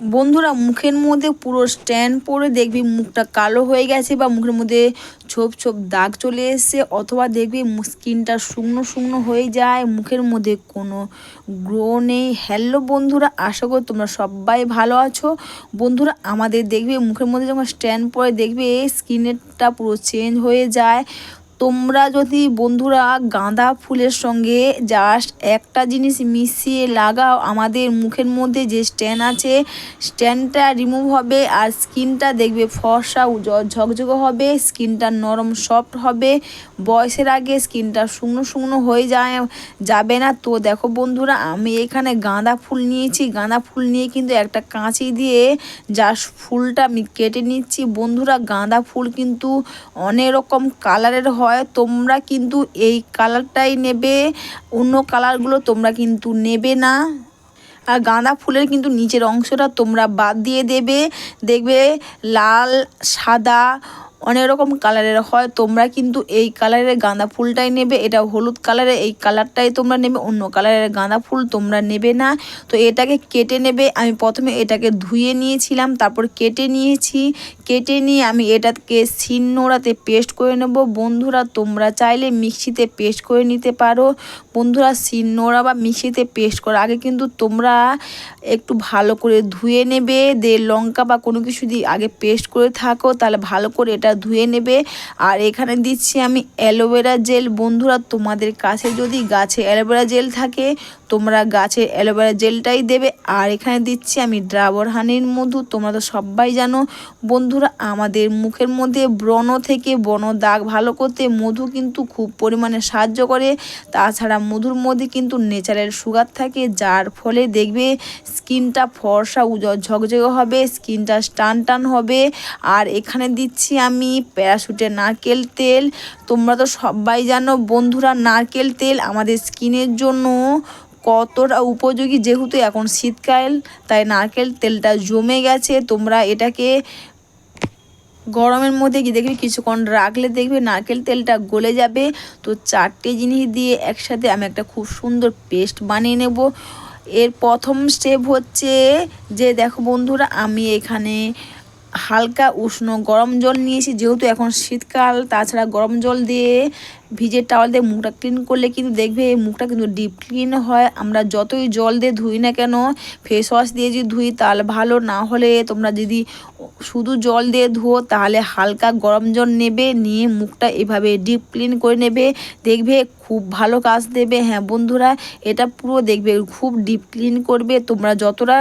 বন্ধুরা, মুখের মধ্যে পুরো স্ট্যান্ড পরে দেখবি মুখটা কালো হয়ে গেছে বা মুখের মধ্যে ছোপ ছোপ দাগ চলে এসছে অথবা দেখবি স্কিনটা শুকনো শুকনো হয়ে যায়, মুখের মধ্যে কোনো গ্রো নেই। হ্যালো বন্ধুরা, আশা করি তোমরা সবাই ভালো আছো। বন্ধুরা, আমাদের দেখবে মুখের মধ্যে যখন স্ট্যান্ড পরে দেখবে স্কিনেরটা পুরো চেঞ্জ হয়ে যায়। তোমরা যদি বন্ধুরা গাঁদা ফুলের সঙ্গে জাস্ট একটা জিনিস মিশিয়ে লাগাও, আমাদের মুখের মধ্যে যে স্ট্যান্ড আছে স্ট্যান্ডটা রিমুভ হবে আর স্কিনটা দেখবে ফর্সা ঝকঝকে হবে স্কিনটা নরম সফট হবে। বয়সের আগে স্কিনটা শুকনো শুকনো হয়ে যায়, যাবে না। তো দেখো বন্ধুরা, আমি এখানে গাঁদা ফুল নিয়েছি। গাঁদা ফুল নিয়ে কিন্তু একটা কাঁচি দিয়ে জাস্ট ফুলটা আমি কেটে নিচ্ছি। বন্ধুরা, গাঁদা ফুল কিন্তু অনেক রকম কালারের হয়। হয়, তোমরা কিন্তু এই কালারটাই নেবে। অন্য কালারগুলো তোমরা কিন্তু নেবে না। আর গাঁদা ফুলের কিন্তু নিচের অংশটা তোমরা বাদ দিয়ে দেবে। দেখবে লাল, সাদা অনেক রকম কালারের হয়, তোমরা কিন্তু এই কালারের গাঁদা ফুলটাই নেবে, এটা হলুদ কালারের, এই কালারটাই তোমরা নেবে, অন্য কালারের গাঁদা ফুল তোমরা নেবে না। তো এটাকে কেটে নেবে, আমি প্রথমে এটাকে ধুয়ে নিয়েছিলাম, তারপর কেটে নিয়েছি, কেটে নিয়ে আমি এটাকে শিলনোড়াতে পেস্ট করে নেব। বন্ধুরা, তোমরা চাইলে মিক্সিতে পেস্ট করে নিতে পারো। বন্ধুরা শিলনোড়া বা মিক্সিতে পেস্ট করার আগে কিন্তু তোমরা একটু ভালো করে ধুয়ে নেবে দে লঙ্কা বা কোনো কিছু দিয়ে আগে পেস্ট করে থাকো, তাহলে ভালো করে এটা ধুয়ে নেবে। আর এখানে দিচ্ছি আমি অ্যালোভেরা জেল। বন্ধুরা, তোমাদের কাছে যদি গাছে অ্যালোভেরা জেল থাকে, তোমরা গাছের অ্যালোভেরা জেলটাই দেবে। আর এখানে দিচ্ছি আমি ড্রাবর হানির মধু। তোমরা তো সবাই জানো। বন্ধুরা, আমাদের মুখের মধ্যে ব্রণ থেকে বন দাগ ভালো করতে মধু কিন্তু খুব পরিমাণে সাহায্য করে। তাছাড়া মধুর মধ্যে কিন্তু নেচারেল সুগার থাকে, যার ফলে দেখবে স্কিনটা ফর্সা ঝকঝকে হবে, স্কিনটা টান টান হবে। আর এখানে দিচ্ছি আমি প্যারাশুটের নারকেল তেল। তোমরা তো সবাই জানো বন্ধুরা, নারকেল তেল আমাদের স্কিনের জন্য কতটা উপযোগী। যেহেতু এখন শীতকাল, তাই নারকেল তেলটা জমে গেছে। তোমরা এটাকে গরমের মধ্যে গিয়ে দেখবি, কিছুক্ষণ রাখলে দেখবে নারকেল তেলটা গলে যাবে। তো চারটে জিনিস দিয়ে একসাথে আমি একটা খুব সুন্দর পেস্ট বানিয়ে নেব। এর প্রথম স্টেপ হচ্ছে যে, দেখো বন্ধুরা, আমি এখানে হালকা উষ্ণ গরম জল নিয়েছি, যেহেতু এখন শীতকাল, তাছাড়া গরম জল দিয়ে ভিজে টাওয়াল দিয়ে মুখটা ক্লিন করলে কিন্তু দেখবে মুখটা কিন্তু ডিপ ক্লিন হয়। আমরা যতই জল দিয়ে ধুই না কেন ফেস ওয়াশ দিয়ে যদি ধুই তাহলে ভালো, না হলে তোমরা যদি শুধু জল দিয়ে ধুও তাহলে হালকা গরম জল নেবে, নিয়ে মুখটা এভাবে ডিপ ক্লিন করে নেবে। দেখবে খুব ভালো কাজ দেবে। হ্যাঁ বন্ধুরা, এটা পুরো দেখবে, খুব ডিপ ক্লিন করবে। তোমরা যতটা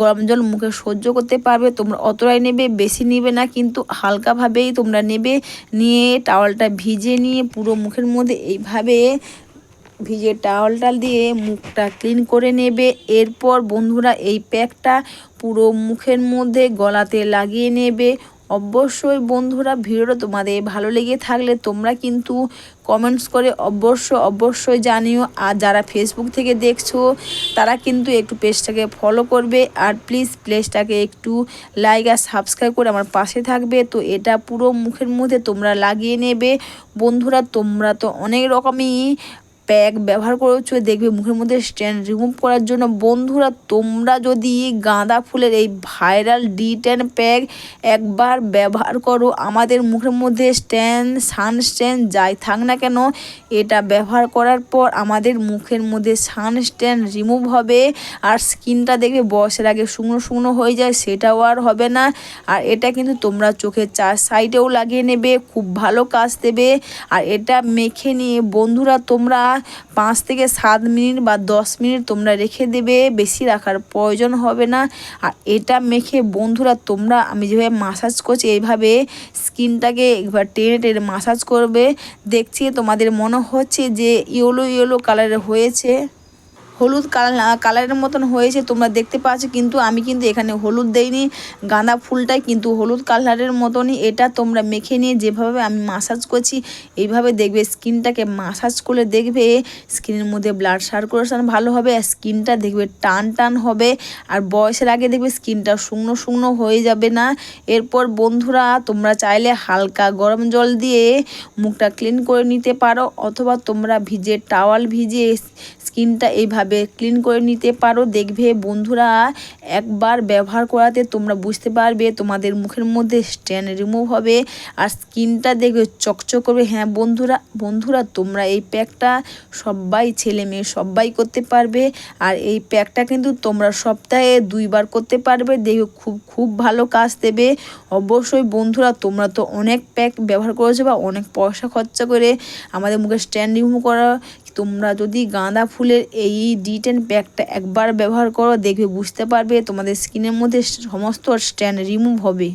গরম জল মুখে সহ্য করতে পারবে, তোমরা অতটাই নেবে, বেশি নেবে না, কিন্তু হালকাভাবেই তোমরা নেবে। নিয়ে টাওয়ালটা ভিজে নিয়ে পুরো মুখের মধ্যে এইভাবে ভিজে টাওয়ালটা দিয়ে মুখটা ক্লিন করে নেবে। এরপর বন্ধুরা, এই প্যাকটা পুরো মুখের মধ্যে গলাতে লাগিয়ে নেবে। অবশ্যই বন্ধুরা ভিডিওটা তোমাদের ভালো লেগে থাকলে তোমরা কিন্তু কমেন্টস করে অবশ্য অবশ্যই জানিও। আর যারা ফেসবুক থেকে দেখছ, তারা কিন্তু একটু পেজটাকে ফলো করবে। আর প্লিজ প্লেসটাকে একটু লাইক আর সাবস্ক্রাইব করে আমার পাশে থাকবে। তো এটা পুরো মুখের মধ্যে তোমরা লাগিয়ে নেবে। বন্ধুরা, তোমরা তো অনেক রকমই প্যাক ব্যবহার করেছ দেখবে মুখের মধ্যে স্ট্যান্ড রিমুভ করার জন্য। বন্ধুরা, তোমরা যদি গাঁদা ফুলের এই ভাইরাল ডি টেন প্যাক একবার ব্যবহার করো, আমাদের মুখের মধ্যে স্ট্যান্ড সানস্ট্যান্ড যাই থাক না কেন, এটা ব্যবহার করার পর আমাদের মুখের মধ্যে সানস্ট্যান্ড রিমুভ হবে আর স্কিনটা দেখবে বয়সের আগে শুকনো শুকনো হয়ে যায়, সেটাও আর হবে না। আর এটা কিন্তু তোমরা চোখের চার সাইডেও লাগিয়ে নেবে, খুব ভালো কাজ দেবে। আর এটা মেখে নিয়ে বন্ধুরা, তোমরা পাঁচ থেকে সাত মিনিট বা দশ মিনিট তোমরা রেখে দেবে, বেশি রাখার প্রয়োজন হবে না। আর এটা মেখে বন্ধুরা, তোমরা আমি যেভাবে মাসাজ করছি, এইভাবে স্কিনটাকে একবার টেনে টেনে মাসাজ করবে। দেখছি তোমাদের মনে হচ্ছে যে ইয়েলো ইয়েলো কালারের হয়েছে। হলুদ কালারের মতন হয়েছে, তোমরা দেখতে পাচ্ছ, কিন্তু আমি কিন্তু এখানে হলুদ দেইনি। গাঁদা ফুলটাই কিন্তু হলুদ কালারের মতনই, এটা তোমরা মেখে নিয়ে যেভাবে আমি মাসাজ করছি, এইভাবে দেখবে স্কিনটাকে মাসাজ করলে দেখবে স্কিনের মধ্যে ব্লাড সার্কুলেশন ভালো হবে, আর স্কিনটা দেখবে টান টান হবে, আর বয়সের আগে দেখবে স্কিনটা শুকনো শুকনো হয়ে যাবে না। এরপর বন্ধুরা, তোমরা চাইলে হালকা গরম জল দিয়ে মুখটা ক্লিন করে নিতে পারো, অথবা তোমরা ভিজে টাওয়াল ভিজিয়ে স্কিনটা এইভাবে ক্লিন করে নিতে পারো। দেখবে বন্ধুরা একবার ব্যবহার করাতে তোমরা বুঝতে পারবে, তোমাদের মুখের মধ্যে স্ট্যান্ড রিমুভ হবে আর স্কিনটা দেখবে চকচক করবে। হ্যাঁ বন্ধুরা বন্ধুরা, তোমরা এই প্যাকটা সবাই ছেলে মেয়ে সবাই করতে পারবে আর এই প্যাকটা কিন্তু তোমরা সপ্তাহে দুইবার করতে পারবে। দেখবে খুব খুব ভালো কাজ দেবে। অবশ্যই বন্ধুরা, তোমরা তো অনেক প্যাক ব্যবহার করেছ বা অনেক পয়সা খরচা করে আমাদের মুখে স্ট্যান্ড রিমুভ করা তোমরা যদি গাঁদা ফুলের এই ডিটেন প্যাকটা একবার ব্যবহার করো, দেখবে বুঝতে পারবে তোমাদের স্কিনের মধ্যে সমস্ত স্ট্যান্ড রিমুভ হবে।